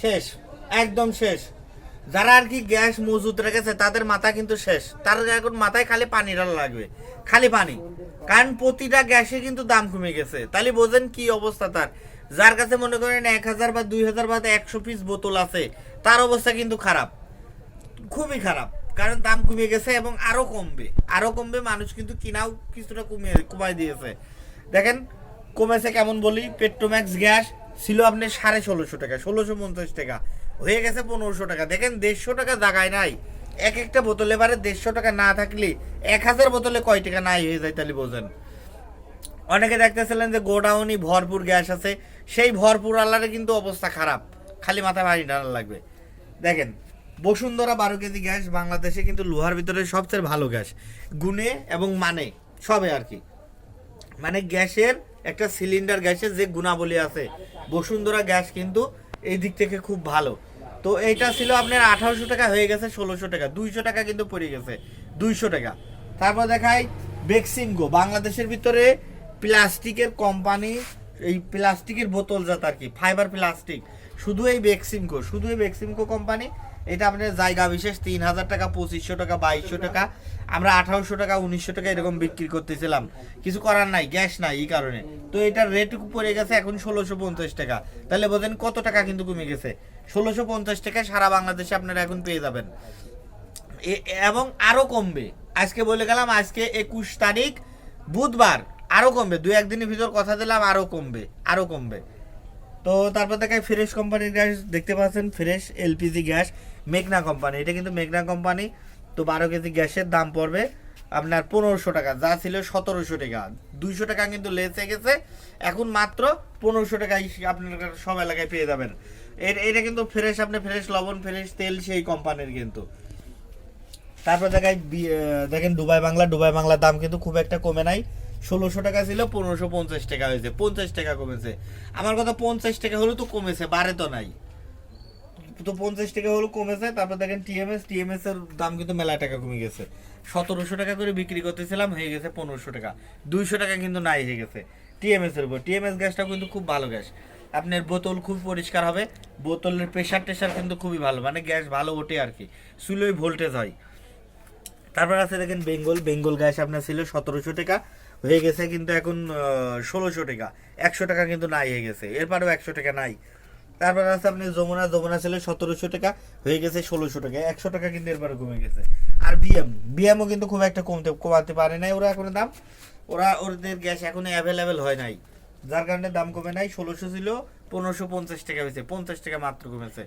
শেষ, একদম শেষ। যারা আর কি গ্যাস মজুত রেখেছে, তাদের মাথা কিন্তু শেষ। তার এখন মাথায় খালি পানি লাগবে। খালি পানি। কারণ প্রতিটা গ্যাসে কিন্তু দাম কমে গেছে। তাহলে বোঝেন কি অবস্থা তার। যার কাছে মনে করেন এক হাজার বা দুই হাজার বা একশো পিস বোতল আছে, তার অবস্থা কিন্তু খারাপ। খুবই খারাপ। কারণ দাম কমে গেছে এবং আরও কমবে। আরও কমবে, মানুষ কিন্তু কিনাও কিছুটা কমিয়ে কমাই দিয়েছে। দেখেন, কমেছে কেমন বলি? পেট্রোম্যাক্স গ্যাস ছিল আপনি সাড়ে ষোলোশো টাকা, ষোলোশো পঞ্চাশ টাকা। হয়ে গেছে পনেরোশো টাকা। দেখেন, দেড়শো টাকা জায়গায় নাই। এক একটা বোতলে এবারে দেড়শো টাকা না থাকলে এক হাজার বোতলে কয় টাকা নাই হয়ে যায় তাহলে বোঝেন। অনেকে দেখতেছিলেন যে গোডাউনই ভরপুর গ্যাস আছে। সেই ভরপুর আল্লাহরে কিন্তু অবস্থা খারাপ। খালি মাথা ভারী ডানা লাগবে। দেখেন, বসুন্ধরা বারো কেজি গ্যাস বাংলাদেশে কিন্তু লোহার ভিতরে সবচেয়ে ভালো গ্যাস। গুণে এবং মানে সবে আর কি। মানে গ্যাসের একটা সিলিন্ডার গ্যাসের যে গুণাবলী আছে, বসুন্ধরা গ্যাস কিন্তু এই দিক থেকে খুব ভালো। তো এইটা ছিল আপনার আঠারোশো টাকা হয়ে গেছে ষোলোশো টাকা, দুইশো টাকা কিন্তু পড়ে গেছে, দুইশো টাকা। তারপর দেখাই বেক্সিমগো বাংলাদেশের ভিতরে প্লাস্টিকের কোম্পানি এই প্লাস্টিকের বোতল জাত আর কি ফাইবার প্লাস্টিক শুধু এই বেক্সিমকো শুধু এই বেক্সিমকো কোম্পানি এটা আপনার জায়গা বিশেষ, তিন হাজার টাকা, পঁচিশশো টাকা, বাইশশো টাকা, আমরা আঠারোশো টাকা, উনিশশো টাকা এরকম বিক্রি করতেছিলাম। কিছু করার নাই, গ্যাস নাই এই কারণে। তো এটার রেট পড়ে গেছে এখন ষোলোশো পঞ্চাশ টাকা। তাহলে বোঝেন কত টাকা কিন্তু কমে গেছে। ষোলোশো পঞ্চাশ টাকা সারা বাংলাদেশে আপনারা এখন পেয়ে যাবেন। এবং আরও কমবে। আজকে বলে গেলাম, আজকে একুশ তারিখ, বুধবার, আরও কমবে। দু একদিনের ভিতর কথা দিলাম, আরও কমবে আরও কমবে। তো তারপর দেখায় ফ্রেশ কোম্পানির গ্যাস দেখতে পাচ্ছেন ফ্রেশ এলপিজি গ্যাস মেঘনা কোম্পানি এটা কিন্তু মেঘনা কোম্পানি তো বারো কেজি গ্যাসের দাম পড়বে আপনার পনেরোশো টাকা। যা ছিল সতেরোশো টাকা। দুইশো টাকা কিন্তু লেসে গেছে। এখন মাত্র পনেরোশো টাকায় আপনার সব এলাকায় পেয়ে যাবেন। এর, এটা কিন্তু ফ্রেশ আপনি ফ্রেশ লবণ ফ্রেশ তেল সেই কোম্পানির কিন্তু। তারপর দেখায় দেখেন দুবাই বাংলা। দুবাই বাংলার দাম কিন্তু খুব একটা কমে নাই। ষোলোশো টাকা ছিল, পনেরোশো পঞ্চাশ টাকা হয়েছে, পঞ্চাশ টাকা কমেছে। আমার কথা পঞ্চাশ টাকা হলেও তো কমেছে, বাড়ে তো নাই। তো পঞ্চাশ টাকা হলো কমেছে, তারপর দেখেন টিএমএস টিএমএস এর দাম কিন্তু মেলা টাকা কমে গেছে। সতেরোশো টাকা করে বিক্রি করতেছিলাম, হয়ে গেছে পনেরোশো টাকা। দুইশো টাকা কিন্তু নাই হয়ে গেছে টিএমএস এর উপর। টিএমএস গ্যাসটা কিন্তু খুব ভালো গ্যাস। আপনার বোতল খুব পরিষ্কার হবে, বোতলের প্রেশার টেশার কিন্তু খুবই ভালো মানে গ্যাস ভালো ওঠে আর কি। সুলোই ভোল্টেজ হয়। তারপর আছে দেখেন বেঙ্গল বেঙ্গল গ্যাস আপনার ছিল সতেরোশো টাকা, হয়ে গেছে কিন্তু এখন ষোলোশো টাকা। একশো টাকা কিন্তু নাই হয়ে গেছে, এরপরেও একশো টাকা নাই। তারপর আছে আপনি যমুনা যমুনা ছিল সতেরোশো টাকা, হয়ে গেছে ষোলোশো টাকা, একশো টাকা কিন্তু এরপরে কমে গেছে। আর বিএম, বিএমও কিন্তু খুব একটা কমতে, কমাতে পারে নাই ওরা এখন দাম। ওরা ওদের গ্যাস এখন অ্যাভেলেবেল হয় নাই। যার কারণে দাম কমে নাই, ষোলোশো ছিল, পনেরোশো পঞ্চাশ টাকা হয়েছে, পঞ্চাশ টাকা মাত্র কমেছে।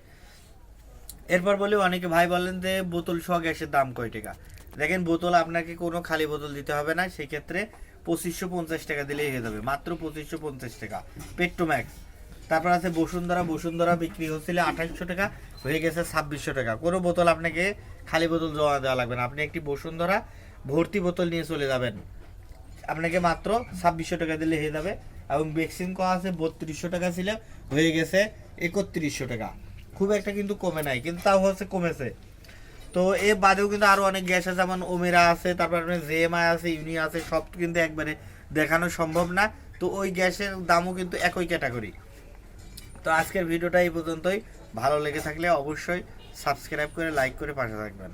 এরপর বলি অনেকে ভাই বলেন যে বোতল সহ গ্যাসের দাম কয় টাকা? দেখেন বোতল আপনাকে কোনো খালি বোতল দিতে হবে না সেই ক্ষেত্রে পঁচিশশো পঞ্চাশ টাকা দিলেই হয়ে যাবে। মাত্র পঁচিশশো পঞ্চাশ টাকা। পেট্রোম্যাক্স তারপর আছে বসুন্ধরা। বসুন্ধরা বিক্রি হচ্ছিল আঠাশশো টাকা, হয়ে গেছে ছাব্বিশশো টাকা। কোনো বোতল আপনাকে খালি বোতল জমা দেওয়া লাগবে না। আপনি একটি বসুন্ধরা ভর্তি বোতল নিয়ে চলে যাবেন। আপনাকে মাত্র ছাব্বিশশো টাকা দিলে হয়ে যাবে। এবং ভ্যাকসিন করা আছে, বত্রিশশো টাকা ছিল, হয়ে গেছে একত্রিশশো টাকা। খুব একটা কিন্তু কমে নাই, কিন্তু তাও হচ্ছে কমেছে। তো এ বাদেও কিন্তু আরও অনেক গ্যাস আছে, যেমন ওমেরা আছে, তারপর জেএমআই আছে, ইউনি আছে, সব কিন্তু একবারে দেখানো সম্ভব না। তো ওই গ্যাসের দামও কিন্তু একই ক্যাটাগরি তো আজকের ভিডিওটা এই পর্যন্তই। ভালো লেগে থাকলে অবশ্যই সাবস্ক্রাইব করে লাইক করে পাশে থাকবেন।